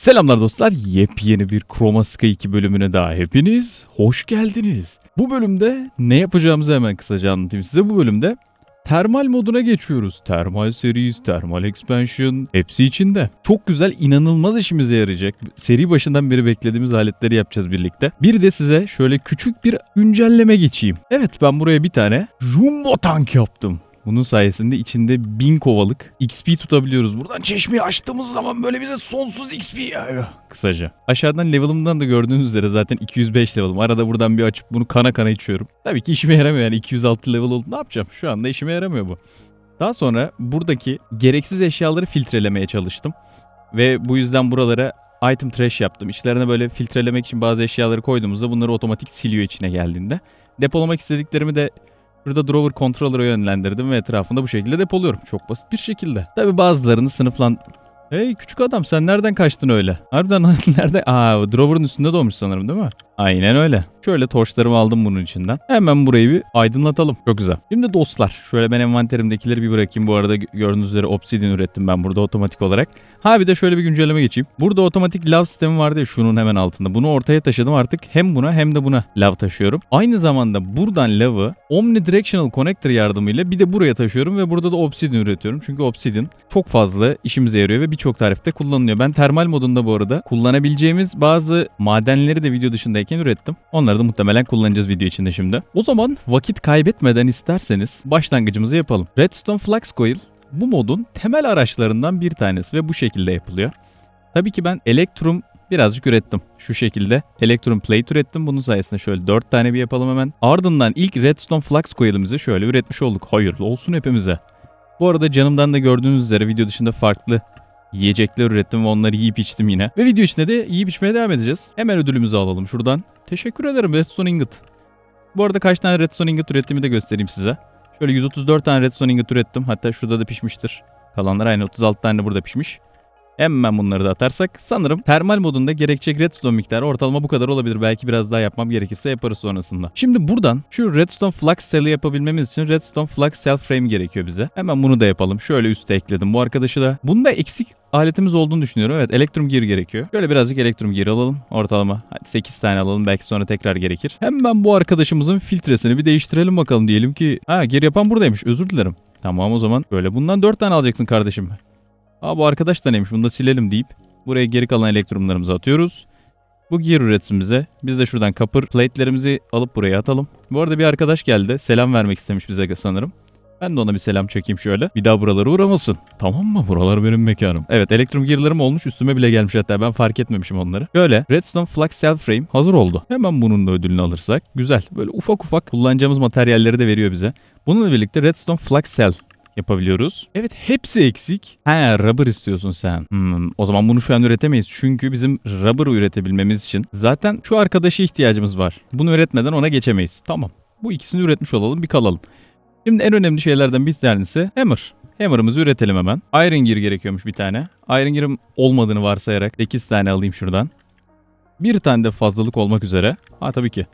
Selamlar dostlar. Yepyeni bir Chroma Sky 2 bölümüne daha hepiniz hoş geldiniz. Bu bölümde ne yapacağımızı hemen kısaca anlatayım size. Bu bölümde termal moduna geçiyoruz. Termal Series, Termal Expansion hepsi içinde. Çok güzel, inanılmaz işimize yarayacak. Seri başından beri beklediğimiz aletleri yapacağız birlikte. Bir de size şöyle küçük bir güncelleme geçeyim. Evet ben buraya bir tane Jumbo tank yaptım. Bunun sayesinde içinde 1000 kovalık XP tutabiliyoruz. Buradan çeşmeyi açtığımız zaman böyle bize sonsuz XP yağıyor. Kısaca. Aşağıdan level'ımdan da gördüğünüz üzere zaten 205 level'ım. Arada buradan bir açıp bunu kana kana içiyorum. Tabii ki işime yaramıyor yani 206 level olup ne yapacağım? Şu anda işime yaramıyor bu. Daha sonra buradaki gereksiz eşyaları filtrelemeye çalıştım. Ve bu yüzden buralara item trash yaptım. İçlerine böyle filtrelemek için bazı eşyaları koyduğumuzda bunları otomatik siliyor içine geldiğinde. Depolamak istediklerimi de Burada drawer controller'a yönlendirdim ve etrafında bu şekilde depoluyorum. Çok basit bir şekilde. Tabi bazılarını sınıflan... Hey küçük adam sen nereden kaçtın öyle? Harbiden nerede? Aa drawer'ın üstünde doğmuş sanırım değil mi? Aynen öyle. Şöyle torçlarımı aldım bunun içinden. Hemen burayı bir aydınlatalım. Çok güzel. Şimdi dostlar şöyle ben envanterimdekileri bir bırakayım. Bu arada gördüğünüz üzere obsidian ürettim ben burada otomatik olarak. Ha bir de şöyle bir güncelleme geçeyim. Burada otomatik lav sistemi vardı ya şunun hemen altında. Bunu ortaya taşıdım artık hem buna hem de buna lav taşıyorum. Aynı zamanda buradan lavı omnidirectional connector yardımıyla bir de buraya taşıyorum ve burada da obsidian üretiyorum. Çünkü obsidian çok fazla işimize yarıyor ve birçok tarifte kullanılıyor. Ben termal modunda bu arada kullanabileceğimiz bazı madenleri de video dışındayken ürettim. Onları da muhtemelen kullanacağız video içinde şimdi. O zaman vakit kaybetmeden isterseniz başlangıcımızı yapalım. Redstone Flux Coil bu modun temel araçlarından bir tanesi ve bu şekilde yapılıyor. Tabii ki ben Electrum birazcık ürettim. Şu şekilde Electrum Plate ürettim. Bunun sayesinde şöyle 4 tane bir yapalım hemen. Ardından ilk Redstone Flux Coil'imizi şöyle üretmiş olduk. Hayırlı olsun hepimize. Bu arada canımdan da gördüğünüz üzere video dışında farklı yiyecekler ürettim ve onları yiyip içtim yine. Ve video içinde de yiyip içmeye devam edeceğiz. Hemen ödülümüzü alalım şuradan. Teşekkür ederim Redstone Ingot. Bu arada kaç tane Redstone Ingot ürettiğimi de göstereyim size. Şöyle 134 tane Redstone Ingot ürettim. Hatta şurada da pişmiştir. Kalanlar aynı 36 tane burada pişmiş. Hemen bunları da atarsak sanırım termal modunda gerekecek redstone miktarı ortalama bu kadar olabilir. Belki biraz daha yapmam gerekirse yaparız sonrasında. Şimdi buradan şu redstone flux cell'i yapabilmemiz için redstone flux cell frame gerekiyor bize. Hemen bunu da yapalım. Şöyle üste ekledim bu arkadaşı da. Bunda eksik aletimiz olduğunu düşünüyorum. Evet elektrum gear gerekiyor. Şöyle birazcık elektrum gear alalım ortalama. Hadi 8 tane alalım belki sonra tekrar gerekir. Hemen bu arkadaşımızın filtresini bir değiştirelim bakalım diyelim ki. Ha gear yapan buradaymış özür dilerim. Tamam o zaman böyle bundan 4 tane alacaksın kardeşim. Aa bu arkadaş da neymiş bunu da silelim deyip buraya geri kalan elektrumlarımızı atıyoruz. Bu gear üretsin bize. Biz de şuradan kapır plate'lerimizi alıp buraya atalım. Bu arada bir arkadaş geldi. Selam vermek istemiş bize sanırım. Ben de ona bir selam çekeyim şöyle. Bir daha buralara uğramasın. Tamam mı? Buralar benim mekanım. Evet elektrum gear'larım olmuş. Üstüme bile gelmiş hatta. Ben fark etmemişim onları. Böyle Redstone Flux Cell Frame hazır oldu. Hemen bunun da ödülünü alırsak. Güzel. Böyle ufak ufak kullanacağımız materyalleri de veriyor bize. Bununla birlikte Redstone Flux Cell yapabiliyoruz. Evet hepsi eksik. He rubber istiyorsun sen. Hmm, o zaman bunu şu an üretemeyiz. Çünkü bizim rubber üretebilmemiz için zaten şu arkadaşa ihtiyacımız var. Bunu üretmeden ona geçemeyiz. Tamam. Bu ikisini üretmiş olalım bir kalalım. Şimdi en önemli şeylerden bir tanesi hammer. Hammer'ımızı üretelim hemen. Iron gear gerekiyormuş bir tane. Iron gear'ım olmadığını varsayarak 8 tane alayım şuradan. Bir tane de fazlalık olmak üzere. Ha tabii ki.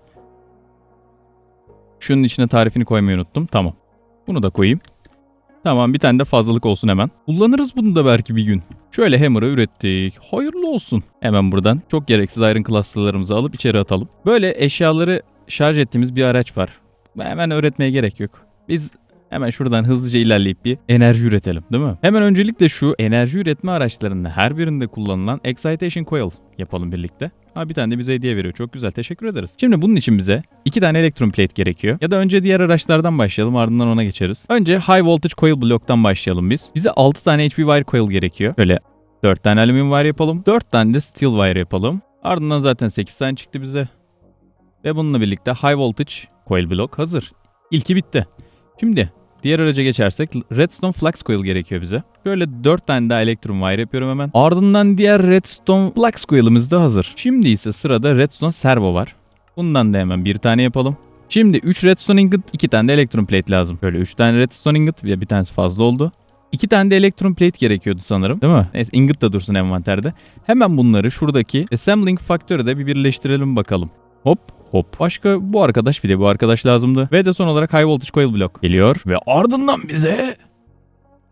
Şunun içine tarifini koymayı unuttum. Tamam. Bunu da koyayım. Tamam bir tane de fazlalık olsun hemen. Kullanırız bunu da belki bir gün. Şöyle hammer'ı ürettik. Hayırlı olsun. Hemen buradan çok gereksiz iron cluster'larımızı alıp içeri atalım. Böyle eşyaları şarj ettiğimiz bir araç var. Hemen öğretmeye gerek yok. Biz Hemen şuradan hızlıca ilerleyip bir enerji üretelim değil mi? Hemen öncelikle şu enerji üretme araçlarının her birinde kullanılan Excitation Coil yapalım birlikte. Ha bir tane de bize hediye veriyor. Çok güzel. Teşekkür ederiz. Şimdi bunun için bize iki tane elektron plate gerekiyor. Ya da önce diğer araçlardan başlayalım ardından ona geçeriz. Önce High Voltage Coil Block'tan başlayalım biz. Bize 6 tane HP Wire Coil gerekiyor. Böyle 4 tane alüminyum wire yapalım. 4 tane de steel wire yapalım. Ardından zaten 8 tane çıktı bize. Ve bununla birlikte High Voltage Coil Block hazır. İlki bitti. Şimdi diğer araca geçersek Redstone Flux Coil gerekiyor bize. Şöyle 4 tane daha Electrum Wire yapıyorum hemen. Ardından diğer Redstone Flux Coil'imiz de hazır. Şimdi ise sırada Redstone Servo var. Bundan da hemen bir tane yapalım. Şimdi 3 Redstone Ingot, 2 tane de Electrum Plate lazım. Böyle 3 tane Redstone Ingot ve bir tanesi fazla oldu. 2 tane de Electrum Plate gerekiyordu sanırım. Değil mi? Neyse Ingot da dursun envanterde. Hemen bunları şuradaki Assembling Factory'de bir birleştirelim bakalım. Hop Hop. Başka bu arkadaş bir de bu arkadaş lazımdı. Ve de son olarak High Voltage Coil Block geliyor. Ve ardından bize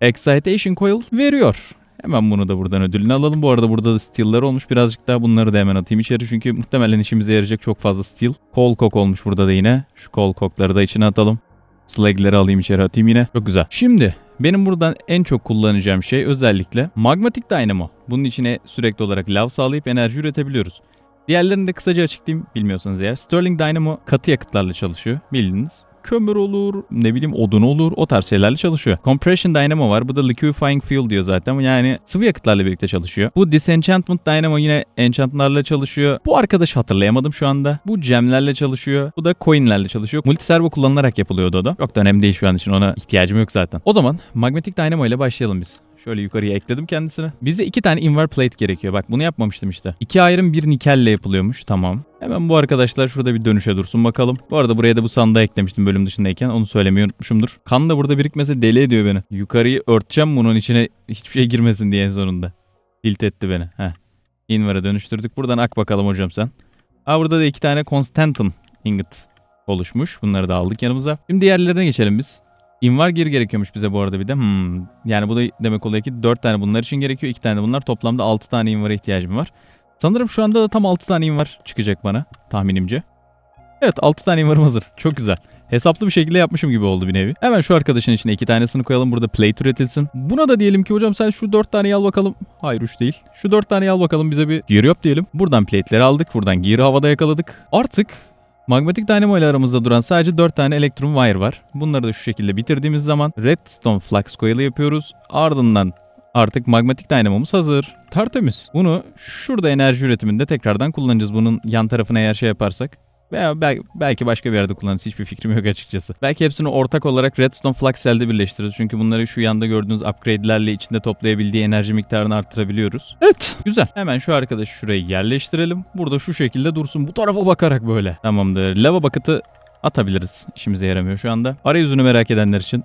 Excitation Coil veriyor. Hemen bunu da buradan ödülünü alalım. Bu arada burada da steel'lar olmuş. Birazcık daha bunları da hemen atayım içeri. Çünkü muhtemelen işimize yarayacak çok fazla steel. Kol kok olmuş burada da yine. Şu kol kokları da içine atalım. Slag'leri alayım içeri atayım yine. Çok güzel. Şimdi benim buradan en çok kullanacağım şey özellikle magmatik dynamo. Bunun içine sürekli olarak lav sağlayıp enerji üretebiliyoruz. Diğerlerini de kısaca açıklayayım bilmiyorsanız eğer. Sterling Dynamo katı yakıtlarla çalışıyor bildiğiniz. Kömür olur, ne bileyim odun olur, o tarz şeylerle çalışıyor. Compression Dynamo var. Bu da Liquefying Fuel diyor zaten. Yani sıvı yakıtlarla birlikte çalışıyor. Bu Disenchantment Dynamo yine enchantlarla çalışıyor. Bu arkadaş hatırlayamadım şu anda. Bu gemlerle çalışıyor. Bu da coinlerle çalışıyor. Multiservo kullanılarak yapılıyordu o da. Çok da önemli değil şu an için ona ihtiyacım yok zaten. O zaman Magnetic Dynamo ile başlayalım biz. Şöyle yukarıya ekledim kendisini. Bize iki tane invar plate gerekiyor. Bak bunu yapmamıştım işte. İki ayrım bir nikelle yapılıyormuş. Tamam. Hemen bu arkadaşlar şurada bir dönüşe dursun bakalım. Bu arada buraya da bu sandığı eklemiştim bölüm dışındayken. Onu söylemeyi unutmuşumdur. Kan da burada birikmese deli ediyor beni. Yukarıyı örteceğim bunun içine hiçbir şey girmesin diye en sonunda. Tilt etti beni. Heh. Invar'a dönüştürdük. Buradan ak bakalım hocam sen. Aa burada da iki tane Constantin ingot oluşmuş. Bunları da aldık yanımıza. Şimdi diğerlerine geçelim biz. Invar geri gerekiyormuş bize bu arada bir de. Hmm. Yani bu da demek oluyor ki 4 tane bunlar için gerekiyor. 2 tane bunlar. Toplamda 6 tane invara ihtiyacım var. Sanırım şu anda da tam 6 tane invar çıkacak bana tahminimce. Evet 6 tane invarım hazır. Çok güzel. Hesaplı bir şekilde yapmışım gibi oldu bir nevi. Hemen şu arkadaşın içine iki tanesini koyalım. Burada plate üretilsin. Buna da diyelim ki hocam sen şu 4 tane al bakalım. Hayır 3 değil. Şu 4 tane al bakalım bize bir gear yap diyelim. Buradan plate'leri aldık. Buradan gear'ı havada yakaladık. Artık Magmatik Dynamo ile aramızda duran sadece 4 tane Electrum Wire var. Bunları da şu şekilde bitirdiğimiz zaman Redstone Flux Coil'ı yapıyoruz. Ardından artık Magmatik Dynamo'muz hazır. Tertemiz. Bunu şurada enerji üretiminde tekrardan kullanacağız. Bunun yan tarafına eğer şey yaparsak. Veya bel- belki başka bir yerde kullanırız. Hiçbir fikrim yok açıkçası. Belki hepsini ortak olarak Redstone Flux Cell'de birleştiririz. Çünkü bunları şu yanda gördüğünüz upgrade'lerle içinde toplayabildiği enerji miktarını arttırabiliyoruz. Evet. Güzel. Hemen şu arkadaşı şuraya yerleştirelim. Burada şu şekilde dursun. Bu tarafa bakarak böyle. Tamamdır. Lava bucket'ı atabiliriz. İşimize yaramıyor şu anda. Arayüzünü merak edenler için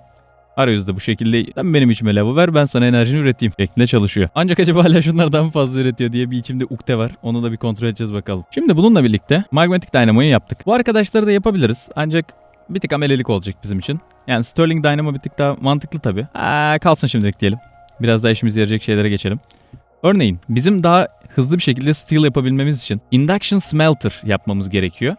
Arayüzde bu şekilde sen benim içime lavı ver ben sana enerjini üreteyim şeklinde çalışıyor. Ancak acaba hala şunlardan fazla üretiyor diye bir içimde ukde var. Onu da bir kontrol edeceğiz bakalım. Şimdi bununla birlikte Magmatic Dynamo'yu yaptık. Bu arkadaşları da yapabiliriz. Ancak bir tık amelelik olacak bizim için. Yani Sterling Dynamo bir tık daha mantıklı tabii. Aa, kalsın şimdilik diyelim. Biraz daha işimize yarayacak şeylere geçelim. Örneğin bizim daha hızlı bir şekilde steel yapabilmemiz için induction smelter yapmamız gerekiyor.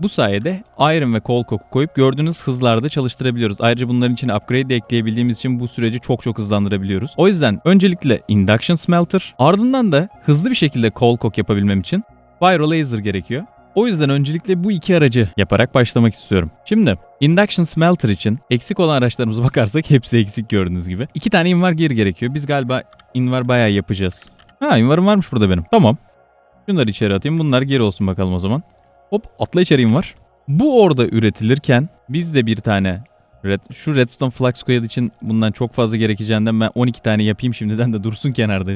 Bu sayede iron ve coal coke'u koyup gördüğünüz hızlarda çalıştırabiliyoruz. Ayrıca bunların içine upgrade de ekleyebildiğimiz için bu süreci çok çok hızlandırabiliyoruz. O yüzden öncelikle induction smelter ardından da hızlı bir şekilde coal coke yapabilmem için pyro laser gerekiyor. O yüzden öncelikle bu iki aracı yaparak başlamak istiyorum. Şimdi Induction Smelter için eksik olan araçlarımıza bakarsak hepsi eksik gördüğünüz gibi. İki tane invar geri gerekiyor. Biz galiba invar bayağı yapacağız. Ha invarım varmış burada benim. Tamam. Şunları içeri atayım. Bunlar geri olsun bakalım o zaman. Hop atla içeriğim var. Bu orada üretilirken biz de bir tane Red, şu Redstone Flux Coil için bundan çok fazla gerekeceğinden ben 12 tane yapayım şimdiden de dursun kenarda.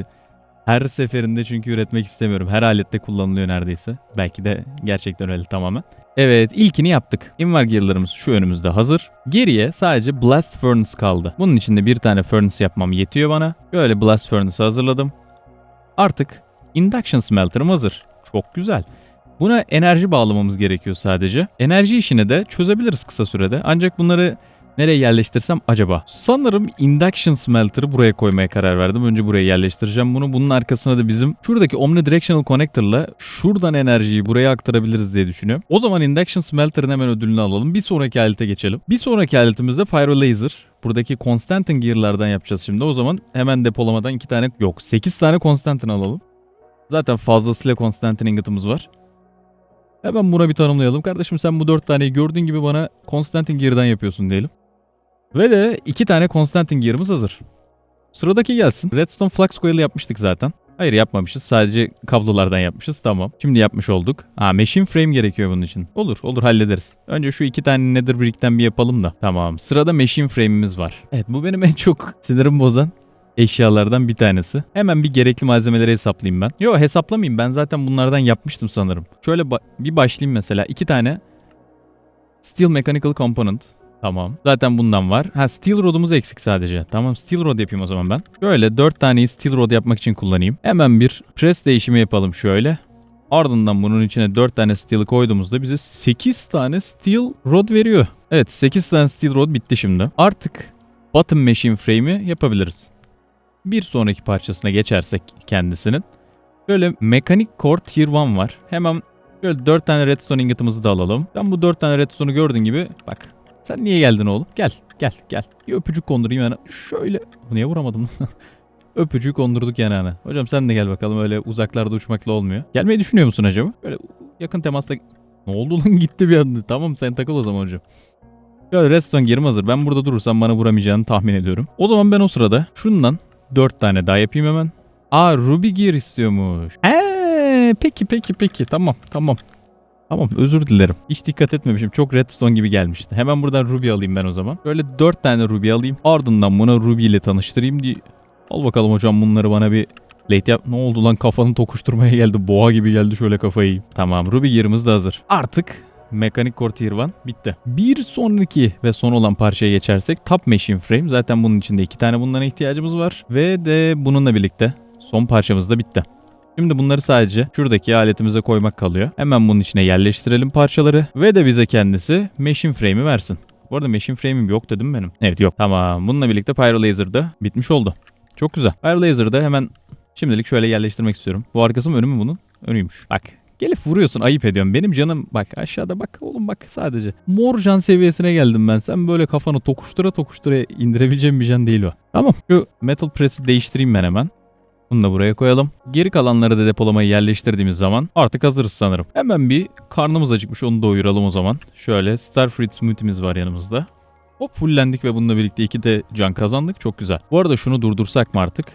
Her seferinde çünkü üretmek istemiyorum. Her alette kullanılıyor neredeyse. Belki de gerçekten öyle tamamen. Evet ilkini yaptık. Invar gearlarımız şu önümüzde hazır. Geriye sadece Blast Furnace kaldı. Bunun için de bir tane Furnace yapmam yetiyor bana. Böyle Blast Furnace hazırladım. Artık Induction Smelter'ım hazır. Çok güzel. Buna enerji bağlamamız gerekiyor sadece. Enerji işini de çözebiliriz kısa sürede. Ancak bunları nereye yerleştirsem acaba? Sanırım induction smelter'ı buraya koymaya karar verdim. Önce buraya yerleştireceğim bunu. Bunun arkasına da bizim şuradaki omnidirectional connector'la şuradan enerjiyi buraya aktarabiliriz diye düşünüyorum. O zaman induction smelter'ın hemen ödülünü alalım. Bir sonraki alete geçelim. Bir sonraki aletimizde pyro laser. Buradaki Constantin gear'lardan yapacağız şimdi. O zaman hemen depolamadan iki tane yok 8 tane Constantin alalım. Zaten fazlasıyla Constantin ingot'umuz var. Hemen buna bir tanımlayalım. Kardeşim sen bu dört taneyi gördüğün gibi bana Konstantin Gear'dan yapıyorsun diyelim. Ve de iki tane Konstantin Gear'ımız hazır. Sıradaki gelsin. Redstone Flux Coil yapmıştık zaten. Hayır yapmamışız. Sadece kablolardan yapmışız. Tamam. Şimdi yapmış olduk. Ha machine frame gerekiyor bunun için. Olur olur hallederiz. Önce şu iki tane nether brick'ten bir yapalım da. Tamam. Sırada machine frame'imiz var. Evet bu benim en çok sinirim bozan eşyalardan bir tanesi. Hemen bir gerekli malzemeleri hesaplayayım ben. Yo hesaplamayayım ben zaten bunlardan yapmıştım sanırım. Şöyle ba- bir başlayayım mesela. iki tane Steel Mechanical Component. Tamam. Zaten bundan var. Ha steel rodumuz eksik sadece. Tamam steel rod yapayım o zaman ben. Şöyle 4 taneyi steel rod yapmak için kullanayım. Hemen bir press değişimi yapalım şöyle. Ardından bunun içine 4 tane steel koyduğumuzda bize 8 tane steel rod veriyor. Evet 8 tane steel rod bitti şimdi. Artık bottom machine frame'i yapabiliriz. Bir sonraki parçasına geçersek kendisinin. Böyle mekanik core tier 1 var. Hemen şöyle 4 tane redstone ingot'ımızı da alalım. Sen bu 4 tane redstone'u gördüğün gibi bak. Sen niye geldin oğlum? Gel gel gel. Bir öpücük kondurayım yani. Şöyle. Niye vuramadım? öpücüğü kondurduk yanağına. Hocam sen de gel bakalım öyle uzaklarda uçmakla olmuyor. Gelmeyi düşünüyor musun acaba? Böyle yakın temasla... Ne oldu lan gitti bir anda. Tamam sen takıl o zaman hocam. Şöyle redstone gerim hazır. Ben burada durursam bana vuramayacağını tahmin ediyorum. O zaman ben o sırada şundan 4 tane daha yapayım hemen. Aa Ruby Gear istiyormuş. Eee peki peki peki tamam tamam. Tamam özür dilerim. Hiç dikkat etmemişim. Çok redstone gibi gelmişti. Hemen buradan Ruby alayım ben o zaman. Böyle 4 tane Ruby alayım. Ardından buna Ruby ile tanıştırayım diye. Al bakalım hocam bunları bana bir late yap. Ne oldu lan kafanı tokuşturmaya geldi. Boğa gibi geldi şöyle kafayı. Tamam Ruby Gear'ımız da hazır. Artık Mekanik Core Tier 1 bitti. Bir sonraki ve son olan parçaya geçersek Top Machine Frame. Zaten bunun içinde iki tane bunlara ihtiyacımız var. Ve de bununla birlikte son parçamız da bitti. Şimdi bunları sadece şuradaki aletimize koymak kalıyor. Hemen bunun içine yerleştirelim parçaları ve de bize kendisi Machine Frame'i versin. Bu arada Machine Frame'im yok dedim benim. Evet yok. Tamam. Bununla birlikte Pyro Laser da bitmiş oldu. Çok güzel. Pyro Laser'ı da hemen şimdilik şöyle yerleştirmek istiyorum. Bu arkası mı önü mü bunun? Önüymüş. Bak Gelip vuruyorsun ayıp ediyorum. Benim canım bak aşağıda bak oğlum bak sadece. Mor can seviyesine geldim ben. Sen böyle kafanı tokuştura tokuştura indirebileceğim bir can değil o. Tamam şu metal press'i değiştireyim ben hemen. Bunu da buraya koyalım. Geri kalanları da depolamayı yerleştirdiğimiz zaman artık hazırız sanırım. Hemen bir karnımız acıkmış onu doyuralım o zaman. Şöyle Starfruit smoothie'miz var yanımızda. Hop fullendik ve bununla birlikte iki de can kazandık. Çok güzel. Bu arada şunu durdursak mı artık?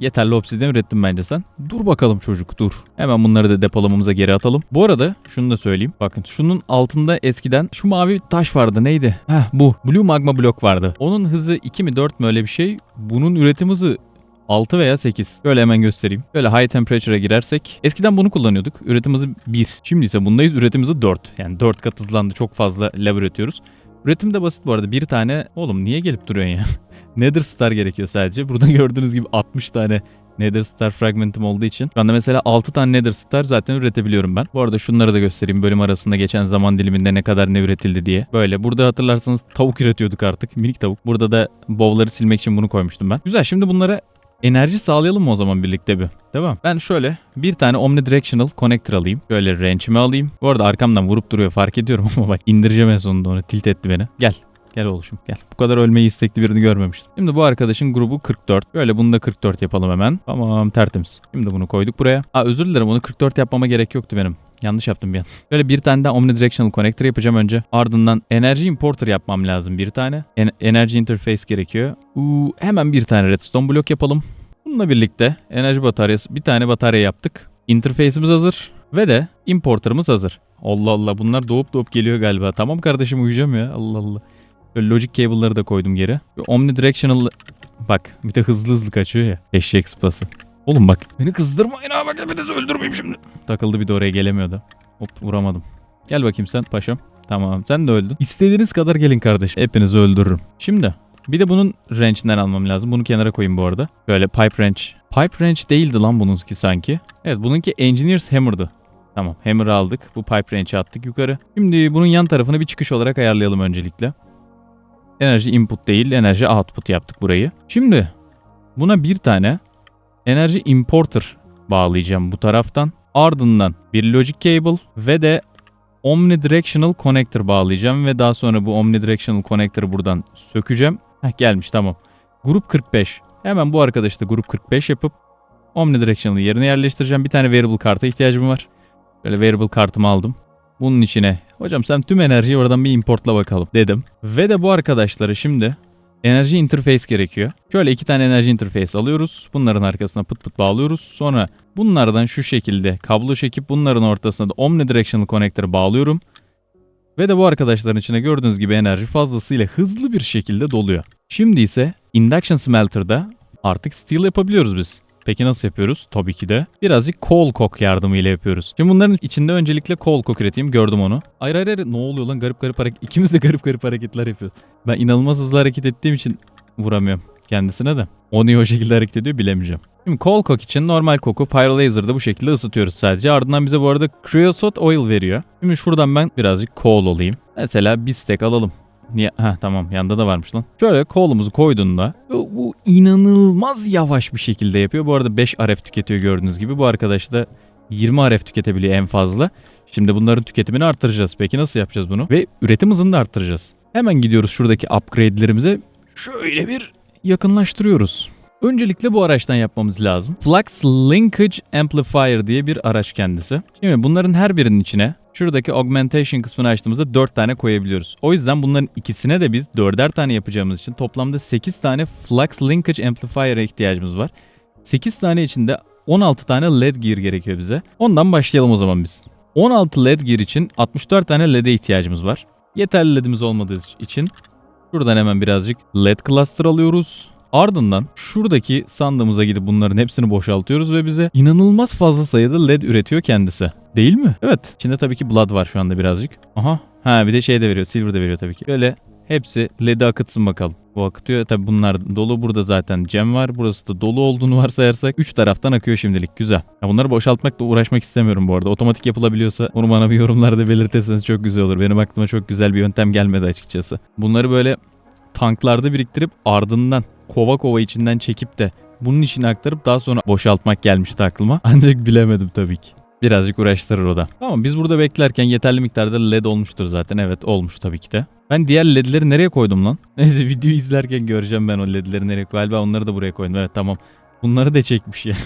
Yeterli obsidyen ürettin bence sen. Dur bakalım çocuk dur. Hemen bunları da depolamamıza geri atalım. Bu arada şunu da söyleyeyim. Bakın şunun altında eskiden şu mavi taş vardı neydi? Heh bu. Blue Magma Block vardı. Onun hızı 2 mi 4 mü öyle bir şey. Bunun üretim hızı 6 veya 8. Böyle hemen göstereyim. Böyle high temperature'a girersek. Eskiden bunu kullanıyorduk. Üretim hızı 1. Şimdi ise bundayız. Üretim hızı 4. Yani 4 kat hızlandı. Çok fazla lever üretiyoruz. Üretim de basit bu arada. Bir tane... Oğlum niye gelip duruyorsun ya? Nether Star gerekiyor sadece. Burada gördüğünüz gibi 60 tane Nether Star fragmentim olduğu için. Şu anda mesela 6 tane Nether Star zaten üretebiliyorum ben. Bu arada şunları da göstereyim bölüm arasında geçen zaman diliminde ne kadar ne üretildi diye. Böyle burada hatırlarsanız tavuk üretiyorduk artık. Minik tavuk. Burada da bowl'ları silmek için bunu koymuştum ben. Güzel şimdi bunlara enerji sağlayalım mı o zaman birlikte bir? Tamam. Ben şöyle bir tane omnidirectional connector alayım. Şöyle wrench'imi alayım. Bu arada arkamdan vurup duruyor fark ediyorum ama bak indireceğim en sonunda onu. Tilt etti beni. Gel. Gel oluşum gel. Bu kadar ölmeyi istekli birini görmemiştim. Şimdi bu arkadaşın grubu 44. Böyle bunu da 44 yapalım hemen. Tamam tertemiz. Şimdi bunu koyduk buraya. Aa özür dilerim onu 44 yapmama gerek yoktu benim. Yanlış yaptım bir an. Böyle bir tane daha omnidirectional connector yapacağım önce. Ardından enerji importer yapmam lazım bir tane. En- enerji interface gerekiyor. Uu, hemen bir tane redstone blok yapalım. Bununla birlikte enerji bataryası bir tane batarya yaptık. Interface'imiz hazır ve de importerımız hazır. Allah Allah bunlar doğup doğup geliyor galiba. Tamam kardeşim uyuyacağım ya. Allah Allah. Böyle logic cable'ları da koydum geri. Omnidirectional bak bir de hızlı hızlı kaçıyor ya. Eşek sıpası. Oğlum bak. Beni kızdırmayın ha bak hepinizi öldürmeyeyim şimdi. Takıldı bir de oraya gelemiyordu. Hop vuramadım. Gel bakayım sen paşam. Tamam sen de öldün. İstediğiniz kadar gelin kardeşim. Hepinizi öldürürüm. Şimdi bir de bunun wrench'inden almam lazım. Bunu kenara koyayım bu arada. Böyle pipe wrench. Pipe wrench değildi lan bununki sanki. Evet bununki engineer's hammer'dı. Tamam hammer'ı aldık. Bu pipe wrench'i attık yukarı. Şimdi bunun yan tarafını bir çıkış olarak ayarlayalım öncelikle. Enerji input değil, enerji output yaptık burayı. Şimdi buna bir tane enerji importer bağlayacağım bu taraftan. Ardından bir logic cable ve de omnidirectional connector bağlayacağım ve daha sonra bu omnidirectional connector'ı buradan sökeceğim. Heh, gelmiş tamam. Grup 45. Hemen bu arkadaşı da grup 45 yapıp omnidirectional'ı yerine yerleştireceğim. Bir tane variable karta ihtiyacım var. Böyle variable kartımı aldım. Bunun içine hocam sen tüm enerjiyi oradan bir importla bakalım dedim. Ve de bu arkadaşları şimdi enerji interface gerekiyor. Şöyle iki tane enerji interface alıyoruz. Bunların arkasına pıt pıt bağlıyoruz. Sonra bunlardan şu şekilde kablo çekip bunların ortasına da omnidirectional connector bağlıyorum. Ve de bu arkadaşların içine gördüğünüz gibi enerji fazlasıyla hızlı bir şekilde doluyor. Şimdi ise induction smelter'da artık steel yapabiliyoruz biz. Peki nasıl yapıyoruz? Tabii ki de birazcık coal coke yardımıyla yapıyoruz. Şimdi bunların içinde öncelikle coal coke üreteyim. Gördüm onu. Hayır hayır. Ne oluyor lan? Garip garip hareket. İkimiz de garip garip hareketler yapıyoruz. Ben inanılmaz hızlı hareket ettiğim için vuramıyorum kendisine de. O niye o şekilde hareket ediyor bilemeyeceğim. Şimdi coal coke için normal koku pyro laser'da bu şekilde ısıtıyoruz sadece. Ardından bize bu arada creosote oil veriyor. Şimdi şuradan ben birazcık coal olayım. Mesela bir alalım. Niye? Ha tamam yanda da varmış lan. Şöyle kolumuzu koyduğunda bu bu inanılmaz yavaş bir şekilde yapıyor. Bu arada 5 RF tüketiyor gördüğünüz gibi. Bu arkadaş da 20 RF tüketebiliyor en fazla. Şimdi bunların tüketimini artıracağız. Peki nasıl yapacağız bunu? Ve üretim hızını da arttıracağız. Hemen gidiyoruz şuradaki upgrade'lerimize. Şöyle bir yakınlaştırıyoruz. Öncelikle bu araçtan yapmamız lazım. Flux Linkage Amplifier diye bir araç kendisi. Şimdi bunların her birinin içine şuradaki augmentation kısmını açtığımızda 4 tane koyabiliyoruz. O yüzden bunların ikisine de biz 4'er tane yapacağımız için toplamda 8 tane Flux Linkage Amplifier'a ihtiyacımız var. 8 tane içinde 16 tane LED gear gerekiyor bize. Ondan başlayalım o zaman biz. 16 LED gear için 64 tane LED'e ihtiyacımız var. Yeterli LED'imiz olmadığı için şuradan hemen birazcık LED cluster alıyoruz. Ardından şuradaki sandığımıza gidip bunların hepsini boşaltıyoruz ve bize inanılmaz fazla sayıda LED üretiyor kendisi. Değil mi? Evet. İçinde tabii ki blood var şu anda birazcık. Aha. Ha bir de şey de veriyor. Silver de veriyor tabii ki. Böyle hepsi LED'i akıtsın bakalım. Bu akıtıyor. Tabii bunlar dolu. Burada zaten cam var. Burası da dolu olduğunu varsayarsak 3 taraftan akıyor şimdilik. Güzel. Ya bunları boşaltmakla uğraşmak istemiyorum bu arada. Otomatik yapılabiliyorsa onu bana bir yorumlarda belirtirseniz çok güzel olur. Benim aklıma çok güzel bir yöntem gelmedi açıkçası. Bunları böyle tanklarda biriktirip ardından kova kova içinden çekip de bunun içine aktarıp daha sonra boşaltmak gelmişti aklıma. Ancak bilemedim tabii ki. Birazcık uğraştırır o da. Tamam biz burada beklerken yeterli miktarda led olmuştur zaten. Evet olmuş tabii ki de. Ben diğer ledleri nereye koydum lan? Neyse videoyu izlerken göreceğim ben o ledleri nereye koydum. Galiba onları da buraya koydum. Evet tamam. Bunları da çekmiş ya.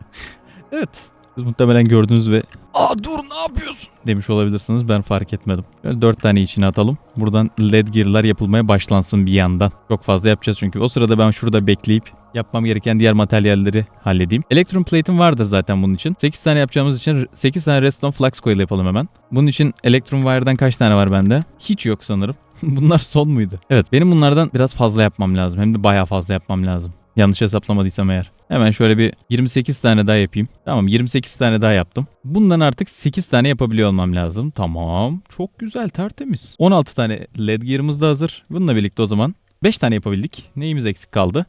evet. Siz muhtemelen gördünüz ve Aa dur ne yapıyorsun? Demiş olabilirsiniz ben fark etmedim. Böyle 4 tane içine atalım. Buradan led gear'lar yapılmaya başlansın bir yandan. Çok fazla yapacağız çünkü. O sırada ben şurada bekleyip yapmam gereken diğer materyalleri halledeyim. Elektron plate'im vardır zaten bunun için. 8 tane yapacağımız için 8 tane redstone flux coil yapalım hemen. Bunun için elektron wire'dan kaç tane var bende? Hiç yok sanırım. Bunlar son muydu? Evet benim bunlardan biraz fazla yapmam lazım. Hem de bayağı fazla yapmam lazım. Yanlış hesaplamadıysam eğer. Hemen şöyle bir 28 tane daha yapayım. Tamam 28 tane daha yaptım. Bundan artık 8 tane yapabiliyor olmam lazım. Tamam. Çok güzel tertemiz. 16 tane led gear'ımız da hazır. Bununla birlikte o zaman 5 tane yapabildik. Neyimiz eksik kaldı?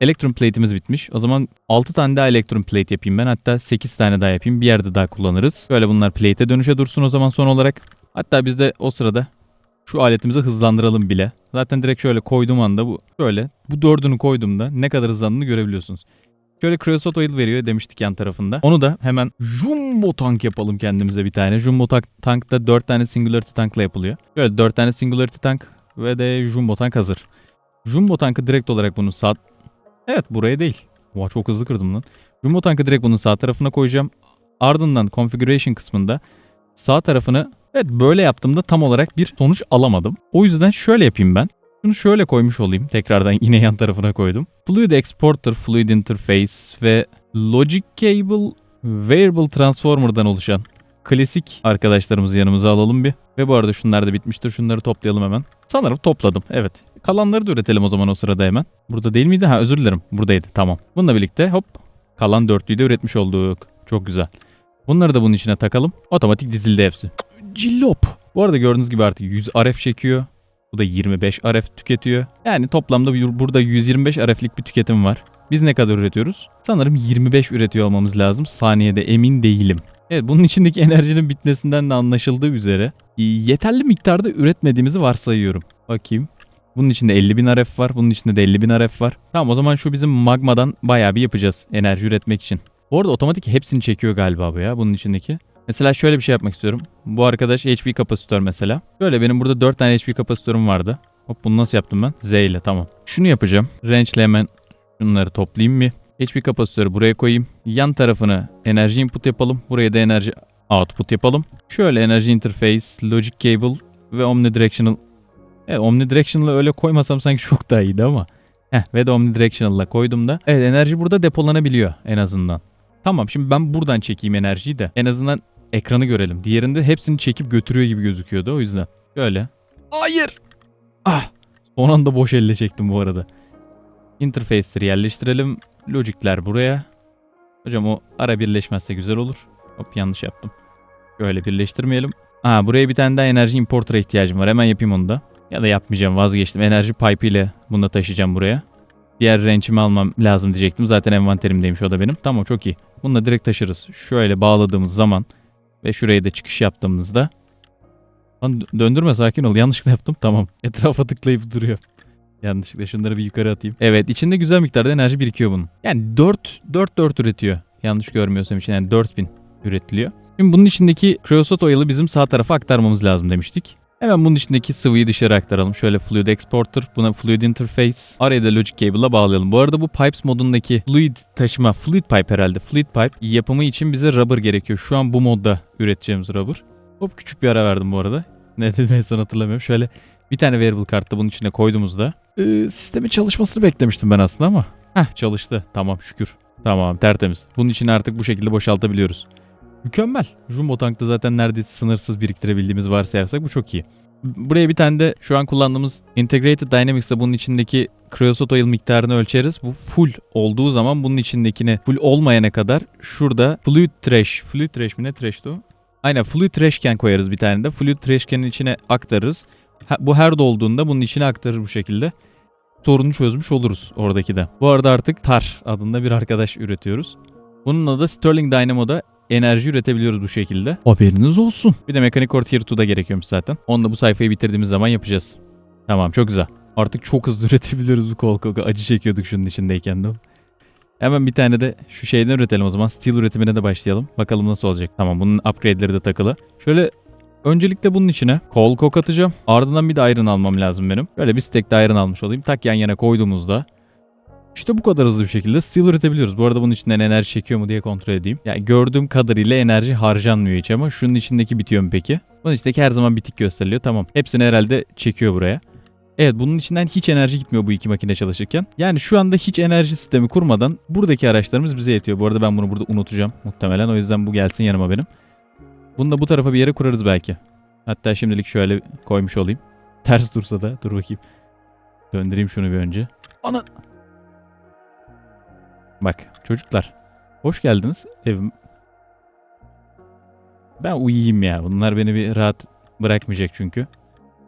Elektron plate'imiz bitmiş. O zaman 6 tane daha elektron plate yapayım ben. Hatta 8 tane daha yapayım. Bir yerde daha kullanırız. Böyle bunlar plate'e dönüşe dursun o zaman son olarak. Hatta biz de o sırada şu aletimizi hızlandıralım bile. Zaten direkt şöyle koyduğum anda bu şöyle bu dördünü koyduğumda ne kadar hızlandığını görebiliyorsunuz. Şöyle creosote oil veriyor demiştik yan tarafında. Onu da hemen jumbo tank yapalım kendimize bir tane. Jumbo tank, tankta 4 tane singularity tankla yapılıyor. Böyle 4 tane singularity tank ve de jumbo tank hazır. Jumbo tankı direkt olarak bunu sağ... Evet buraya değil. Oha çok hızlı kırdım lan. Jumbo tankı direkt bunun sağ tarafına koyacağım. Ardından configuration kısmında sağ tarafını evet böyle yaptığımda tam olarak bir sonuç alamadım. O yüzden şöyle yapayım ben. Şunu şöyle koymuş olayım. Tekrardan yine yan tarafına koydum. Fluid Exporter, Fluid Interface ve Logic Cable Variable Transformer'dan oluşan klasik arkadaşlarımızı yanımıza alalım bir. Ve bu arada şunlar da bitmiştir. Şunları toplayalım hemen. Sanırım topladım. Evet. Kalanları da üretelim o zaman o sırada hemen. Burada değil miydi? Ha özür dilerim. Buradaydı. Tamam. Bununla birlikte hop kalan dörtlüyü de üretmiş olduk. Çok güzel. Bunları da bunun içine takalım. Otomatik dizildi hepsi. Cillop. Bu arada gördüğünüz gibi artık 100 RF çekiyor. Bu da 25 RF tüketiyor. Yani toplamda burada 125 RF'lik bir tüketim var. Biz ne kadar üretiyoruz? Sanırım 25 üretiyor olmamız lazım. Saniyede emin değilim. Evet bunun içindeki enerjinin bitmesinden de anlaşıldığı üzere e, yeterli miktarda üretmediğimizi varsayıyorum. Bakayım. Bunun içinde 50.000 RF var. Bunun içinde de 50.000 RF var. Tamam o zaman şu bizim magmadan bayağı bir yapacağız enerji üretmek için. Bu arada otomatik hepsini çekiyor galiba bu ya bunun içindeki. Mesela şöyle bir şey yapmak istiyorum. Bu arkadaş HP kapasitör mesela. Böyle benim burada 4 tane HP kapasitörüm vardı. Hop bunu nasıl yaptım ben? Z ile tamam. Şunu yapacağım. Range ile hemen şunları toplayayım bir. HP kapasitörü buraya koyayım. Yan tarafını enerji input yapalım. Buraya da enerji output yapalım. Şöyle enerji interface, logic cable ve omnidirectional. Evet omnidirectional'ı öyle koymasam sanki çok daha iyiydi ama. Heh ve de omnidirectional'la koydum da. Evet enerji burada depolanabiliyor en azından. Tamam şimdi ben buradan çekeyim enerjiyi de. En azından ekranı görelim. Diğerinde hepsini çekip götürüyor gibi gözüküyordu o yüzden. Böyle. Hayır. Ah. Son anda boş elle çektim bu arada. Interface'leri yerleştirelim. Logic'ler buraya. Hocam o ara birleşmezse güzel olur. Hop yanlış yaptım. Şöyle birleştirmeyelim. Aa buraya bir tane daha enerji importer'a ihtiyacım var. Hemen yapayım onu da. Ya da yapmayacağım vazgeçtim. Enerji pipe ile bunu da taşıyacağım buraya. Diğer wrench'imi almam lazım diyecektim. Zaten envanterimdeymiş o da benim. Tamam çok iyi. Bunu da direkt taşırız. Şöyle bağladığımız zaman ve şuraya da çıkış yaptığımızda Lan dö- döndürme sakin ol. Yanlışlıkla yaptım. Tamam. Etrafa tıklayıp duruyor. Yanlışlıkla şunları bir yukarı atayım. Evet içinde güzel miktarda enerji birikiyor bunun. Yani 4 4 4 üretiyor. Yanlış görmüyorsam için yani 4000 üretiliyor. Şimdi bunun içindeki creosote oil'ı bizim sağ tarafa aktarmamız lazım demiştik. Hemen bunun içindeki sıvıyı dışarı aktaralım. Şöyle Fluid Exporter, buna Fluid Interface, araya da Logic Cable'la bağlayalım. Bu arada bu Pipes modundaki Fluid taşıma, Fluid Pipe herhalde. Fluid Pipe yapımı için bize rubber gerekiyor. Şu an bu modda üreteceğimiz rubber. Hop küçük bir ara verdim bu arada. Ne dedim en son hatırlamıyorum. Şöyle bir tane variable kartı bunun içine koyduğumuzda e, sistemin çalışmasını beklemiştim ben aslında ama. Heh çalıştı. Tamam şükür. Tamam tertemiz. Bunun içine artık bu şekilde boşaltabiliyoruz. Mükemmel. Jumbo tankta zaten neredeyse sınırsız biriktirebildiğimiz varsayarsak bu çok iyi. Buraya bir tane de şu an kullandığımız Integrated Dynamics'te bunun içindeki creosote oil miktarını ölçeriz. Bu full olduğu zaman bunun içindekini full olmayana kadar şurada fluid trash. Fluid trash mi ne trash'ti o? Aynen fluid trash can koyarız bir tane de. Fluid trash can'in içine aktarırız. Bu her dolduğunda bunun içine aktarır bu şekilde. Sorunu çözmüş oluruz oradaki de. Bu arada artık TAR adında bir arkadaş üretiyoruz. Bununla da Sterling Dynamo'da enerji üretebiliyoruz bu şekilde. Haberiniz olsun. Bir de Core Tier 2'da gerekiyormuş zaten. Onu da bu sayfayı bitirdiğimiz zaman yapacağız. Tamam çok güzel. Artık çok hızlı üretebiliyoruz bu kol koku. Acı çekiyorduk şunun içindeyken de. Hemen bir tane de şu şeyden üretelim o zaman. Steel üretimine de başlayalım. Bakalım nasıl olacak. Tamam bunun upgrade'leri de takılı. Şöyle öncelikle bunun içine kol kok atacağım. Ardından bir de iron almam lazım benim. Böyle bir stack de iron almış olayım. Tak yan yana koyduğumuzda işte bu kadar hızlı bir şekilde steel üretebiliyoruz. Bu arada bunun içinden enerji çekiyor mu diye kontrol edeyim. Yani gördüğüm kadarıyla enerji harcanmıyor hiç ama şunun içindeki bitiyor mu peki? Bunun içindeki her zaman bitik gösteriliyor. Tamam. Hepsini herhalde çekiyor buraya. Evet bunun içinden hiç enerji gitmiyor bu iki makine çalışırken. Yani şu anda hiç enerji sistemi kurmadan buradaki araçlarımız bize yetiyor. Bu arada ben bunu burada unutacağım muhtemelen. O yüzden bu gelsin yanıma benim. Bunu da bu tarafa bir yere kurarız belki. Hatta şimdilik şöyle koymuş olayım. Ters dursa da dur bakayım. Döndüreyim şunu bir önce. Ana Bak çocuklar. Hoş geldiniz evim. Ben uyuyayım ya. Bunlar beni bir rahat bırakmayacak çünkü.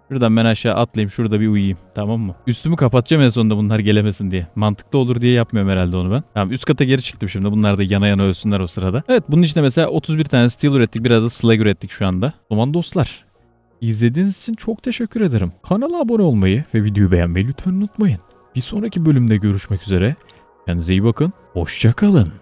Şuradan ben aşağı atlayayım. Şurada bir uyuyayım. Tamam mı? Üstümü kapatacağım en sonunda bunlar gelemesin diye. Mantıklı olur diye yapmıyorum herhalde onu ben. Tamam üst kata geri çıktım şimdi. Bunlar da yana yana ölsünler o sırada. Evet bunun içinde mesela 31 tane steel ürettik. Biraz da slag ürettik şu anda. O dostlar. İzlediğiniz için çok teşekkür ederim. Kanala abone olmayı ve videoyu beğenmeyi lütfen unutmayın. Bir sonraki bölümde görüşmek üzere. Kendinize iyi bakın. Hoşça kalın.